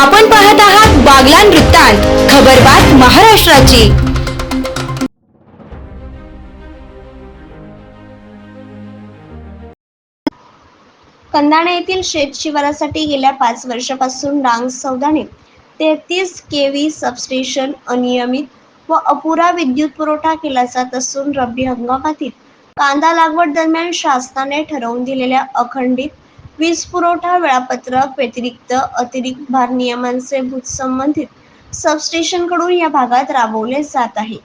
आपण पाहत आहात बागलान वृत्तांत खबरबात महाराष्ट्राची. कंधाणे येथील शेत शिवारासाठी गेल्या पाच वर्षापासून डांग सौदाने तेहतीस केव्ही सबस्टेशन अनियमित व अपुरा विद्युत पुरवठा केला जात असून रब्बी हंगामातील कांदा लागवड दरम्यान शासनाने ठरवून दिलेल्या अखंडित वीज पुरवठा वेळापत्रक व्यतिरिक्त अतिरिक्त भार नियमांचे भूत संबंधित सबस्टेशनकडून या भागात राबवले जात आहे.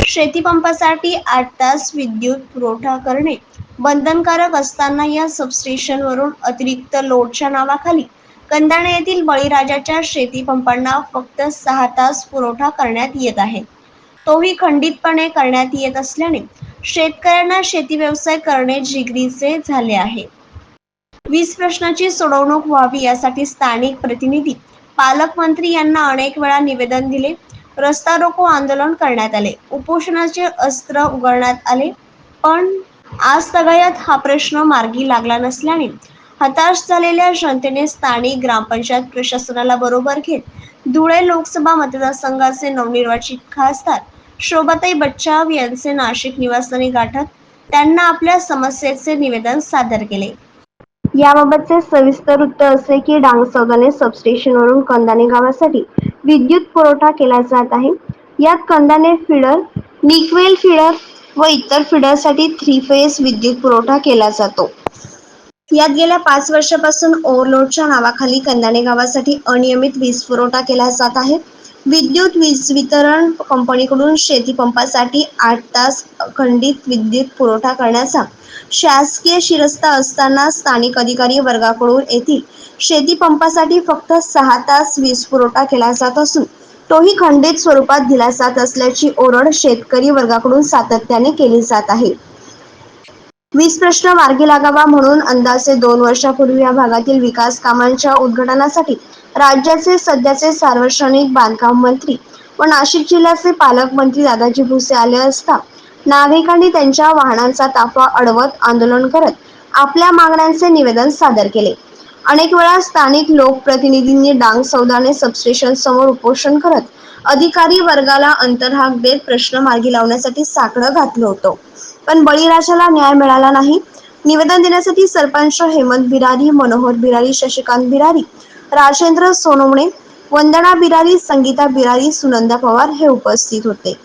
शेतीपंपासाठी आठ तास विद्युत पुरवठा करणे बंधनकारक असताना या सबस्टेशनवरून अतिरिक्त लोडच्या नावाखाली कंदाणे येथील बळीराजाच्या शेतीपंपांना फक्त सहा तास पुरवठा करण्यात येत आहे. तोही खंडितपणे करण्यात येत असल्याने शेतकऱ्यांना शेती व्यवसाय करणे जिगरीचे झाले आहे. वीज प्रश्नाची सोडवणूक व्हावी यासाठी स्थानिक प्रतिनिधी पालकमंत्री यांना अनेक वेळा निवेदन दिले. रस्ता रोको आंदोलन करण्यात आले. उपोषणाचे अस्त्र उघडण्यात आले. पण आज तगायत हा प्रश्न मार्गी लागला नसल्याने हताश झालेल्या जनतेने स्थानिक ग्रामपंचायत प्रशासनाला बरोबर घेत धुळे लोकसभा मतदारसंघाचे नवनिर्वाचित खासदार शोभाताई बच्चाव यांचे नाशिक निवासस्थानी गाठत त्यांना आपल्या समस्येचे निवेदन सादर केले. याबाबतचे सविस्तर वृत्त असे की डांग सौदाने सबस्टेशनवरून कंदाने गावासाठी विद्युत पुरवठा केला जात आहे. यात कंदाने फिडर निकवेल फिडर व इतर फिडरसाठी थ्री फेज विद्युत पुरवठा केला जातो. यात गेल्या पाच वर्षापासून ओव्हरलोडच्या नावाखाली कंदाणे गावासाठी अनियमित वीज पुरवठा केला जात आहे. विद्युत वीज वितरण कंपनीकडून शेतीपंपासाठी आठ तास खंडित विद्युत पुरवठा करण्याचा शासकीय शिरस्ता असताना स्थानिक अधिकारी वर्गाकडून येथील शेतीपंपासाठी फक्त सहा तास वीज पुरवठा केला जात असून तोही खंडित स्वरूपात दिला जात असल्याची ओरड शेतकरी वर्गाकडून सातत्याने केली जात आहे. वीज प्रश्न मार्गी लागावा म्हणून अंदाजे दोन वर्षापूर्वी या भागातील विकास कामांच्या उद्घाटनासाठी राज्याचे सध्याचे सार्वजनिक बांधकाम मंत्री व नाशिक जिल्ह्याचे पालकमंत्री दादाजी भुसे आले असता नागरिकांनी त्यांच्या वाहनांचा ताफा अडवत आंदोलन करत आपल्या मागण्यांचे निवेदन सादर केले. अनेक वेळा स्थानिक लोकप्रतिनिधींनी डांग सौदाने सबस्टेशन समोर उपोषण करत अधिकारी वर्गाला अंतर्हाक देत प्रश्न मार्गी लावण्यासाठी साकडं घातलं होतं. पण बळीराजाला न्याय मिळाला नाही. निवेदन देण्यासाठी सरपंच हेमंत बिरारी मनोहर बिरारी शशिकांत बिरारी राजेंद्र सोनवणे वंदना बिरारी संगीता बिरारी सुनंदा पवार हे उपस्थित होते.